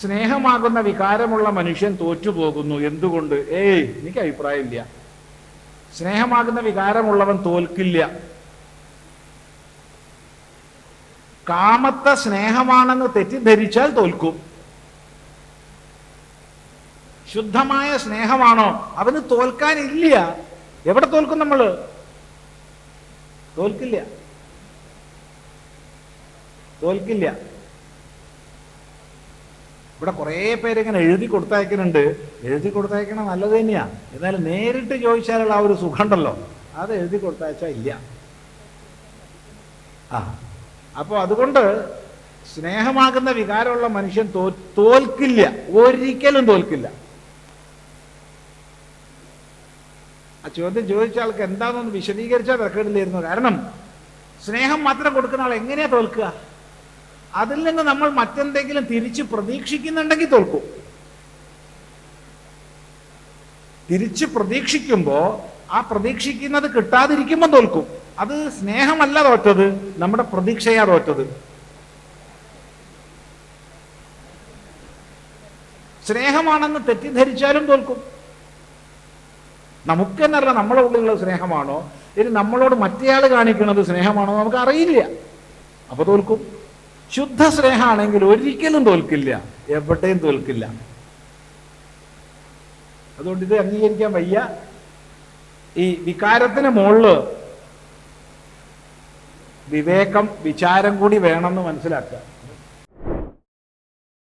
സ്നേഹമാകുന്ന വികാരമുള്ള മനുഷ്യൻ തോറ്റുപോകുന്നു. എന്തുകൊണ്ട്? ഏയ് എനിക്ക് അഭിപ്രായമില്ല. സ്നേഹമാകുന്ന വികാരമുള്ളവൻ തോൽക്കില്ല. കാമത്തെ സ്നേഹമാണെന്ന് തെറ്റിദ്ധരിച്ചാൽ തോൽക്കും. ശുദ്ധമായ സ്നേഹമാണോ? അവന് തോൽക്കാനില്ല. എവിടെ തോൽക്കും നമ്മൾ? തോൽക്കില്ല. തോൽക്കില്ല. ഇവിടെ കുറേ പേര് ഇങ്ങനെ എഴുതി കൊടുത്തയക്കുന്നുണ്ട്. എഴുതി കൊടുത്തയക്കണ നല്ലത് തന്നെയാണ് എന്നാലും നേരിട്ട് ചോദിച്ചാലുള്ള ആ ഒരു സുഖമുണ്ടല്ലോ. അത് എഴുതി കൊടുത്തയച്ചാൽ ഇല്ല. ആ. അപ്പോൾ അതുകൊണ്ട് സ്നേഹമാകുന്ന വികാരമുള്ള മനുഷ്യൻ തോ തോൽക്കില്ല. ഒരിക്കലും തോൽക്കില്ല. ആ ചോദ്യം ചോദിച്ച ആൾക്ക് എന്താണെന്നൊന്ന് വിശദീകരിച്ചാൽ തിരക്കേടില്ലായിരുന്നു കാരണം സ്നേഹം മാത്രം കൊടുക്കുന്ന ആൾ എങ്ങനെയാ തോൽക്കുക? അതിൽ നിന്ന് നമ്മൾ മറ്റെന്തെങ്കിലും തിരിച്ച് പ്രതീക്ഷിക്കുന്നുണ്ടെങ്കിൽ തോൽക്കും. തിരിച്ച് പ്രതീക്ഷിക്കുമ്പോൾ ആ പ്രതീക്ഷിക്കുന്നത് കിട്ടാതിരിക്കുമ്പോൾ തോൽക്കും. അത് സ്നേഹമല്ല തോറ്റത് നമ്മുടെ പ്രതീക്ഷയാ തോറ്റത് സ്നേഹമാണെന്ന് തെറ്റിദ്ധരിച്ചാലും തോൽക്കും. നമുക്ക് എന്നല്ല നമ്മളെ ഉള്ളിലുള്ള സ്നേഹമാണോ? ഇനി നമ്മളോട് മറ്റേയാൾ കാണിക്കുന്നത് സ്നേഹമാണോ നമുക്ക് അറിയില്ല അപ്പൊ തോൽക്കും. ശുദ്ധ സ്നേഹമാണെങ്കിൽ ഒരിക്കലും തോൽക്കില്ല. എവിടെയും തോൽക്കില്ല. അതുകൊണ്ട് ഇത് അംഗീകരിക്കാൻ വയ്യ. ഈ വികാരത്തിന് മുകളിൽ വിവേകം വിചാരം കൂടി വേണമെന്ന് മനസ്സിലാക്കുക.